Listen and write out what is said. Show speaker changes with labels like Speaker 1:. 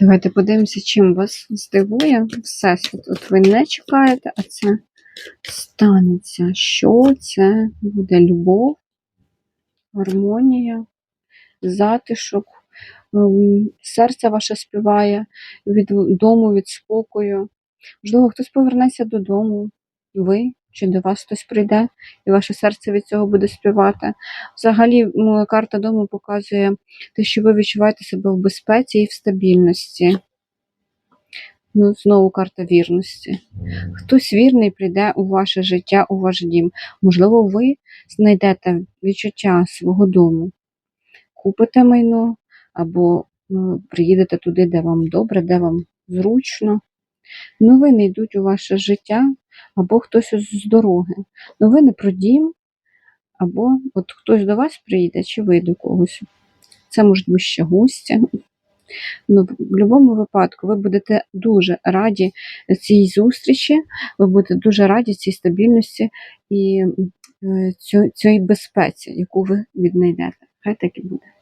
Speaker 1: Давайте подивимося, чим вас здивує Всесвіт. От ви не чекаєте, а це станеться. Що це буде? Любов, гармонія, затишок. Ем, Серце ваше співає від дому, від спокою. Можливо, хтось повернеться додому, ви чи до вас хтось прийде, і ваше серце від цього буде співати. Взагалі, карта дому показує те, що ви відчуваєте себе в безпеці і в стабільності. Ну, знову карта вірності. Хтось вірний прийде у ваше життя, у ваш дім. Можливо, ви знайдете відчуття свого дому, купите майно або ну, приїдете туди, де вам добре, де вам зручно. Новини йдуть у ваше життя, або хтось з дороги. Новини про дім, або от хтось до вас приїде, чи ви до когось. Це можуть бути ще гості. Ну, в будь-якому випадку ви будете дуже раді цій зустрічі, ви будете дуже раді цій стабільності і е, цій безпеці, яку ви віднайдете. Хай так і буде.